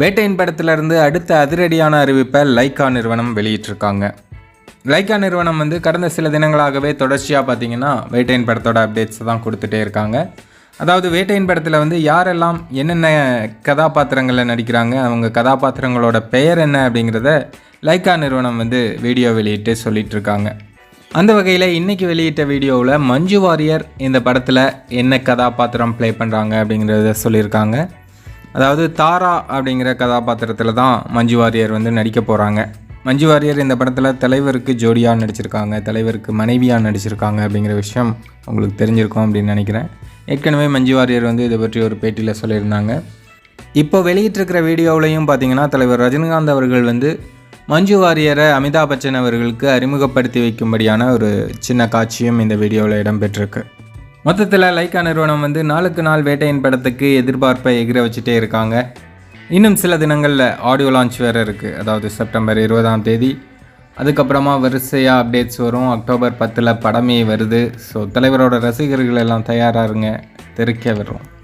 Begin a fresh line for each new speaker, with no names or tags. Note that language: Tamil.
வேட்டையின் படத்திலிருந்து அடுத்த அதிரடியான அறிவிப்பை லைக்கா நிறுவனம் வெளியிட்டிருக்காங்க. லைக்கா நிறுவனம் வந்து கடந்த சில தினங்களாகவே தொடர்ச்சியாக பார்த்தீங்கன்னா வேட்டையின் படத்தோட அப்டேட்ஸை தான் கொடுத்துட்டே இருக்காங்க. அதாவது வேட்டையின் படத்தில் வந்து யாரெல்லாம் என்னென்ன கதாபாத்திரங்களில் நடிக்கிறாங்க அவங்க கதாபாத்திரங்களோட பெயர் என்ன அப்படிங்கிறத லைக்கா நிறுவனம் வந்து வீடியோ வெளியிட்டு சொல்லிகிட்ருக்காங்க அந்த வகையில் இன்றைக்கி வெளியிட்ட வீடியோவில் மஞ்சு வாரியர் இந்த படத்தில் என்ன கதாபாத்திரம் ப்ளே பண்ணுறாங்க அப்படிங்கிறத சொல்லியிருக்காங்க. அதாவது தாரா அப்படிங்கிற கதாபாத்திரத்தில் தான் மஞ்சு வாரியர் வந்து நடிக்க போகிறாங்க மஞ்சு வாரியர் இந்த படத்தில் தலைவருக்கு ஜோடியாக நடிச்சிருக்காங்க தலைவருக்கு மனைவியாக நடிச்சிருக்காங்க அப்படிங்கிற விஷயம் உங்களுக்கு தெரிஞ்சிருக்கும் அப்படின்னு நினைக்கிறேன். ஏற்கனவே மஞ்சு வாரியர் வந்து இதை பற்றி ஒரு பேட்டியில் சொல்லியிருந்தாங்க. இப்போ வெளியிட்டிருக்கிற வீடியோவிலையும் பார்த்தீங்கன்னா தலைவர் ரஜினிகாந்த் அவர்கள் வந்து மஞ்சு வாரியரை அமிதாப் பச்சன் அவர்களுக்கு அறிமுகப்படுத்தி வைக்கும்படியான ஒரு சின்ன காட்சியும் இந்த வீடியோவில் இடம்பெற்றிருக்கு. மொத்தத்தில் லைக்கா நிறுவனம் வந்து நாளுக்கு நாள் வேட்டையின் படத்துக்கு எதிர்பார்ப்பை எகிர வச்சுட்டே இருக்காங்க. இன்னும் சில தினங்களில் ஆடியோ லான்ச் வேறு இருக்குது அதாவது செப்டம்பர் இருபதாம் தேதி. அதுக்கப்புறமா வரிசையாக அப்டேட்ஸ் வரும். அக்டோபர் பத்தில் படமே வருது. ஸோ தலைவரோட ரசிகர்கள் எல்லாம் தயாராருங்க தெரிக்க வரும்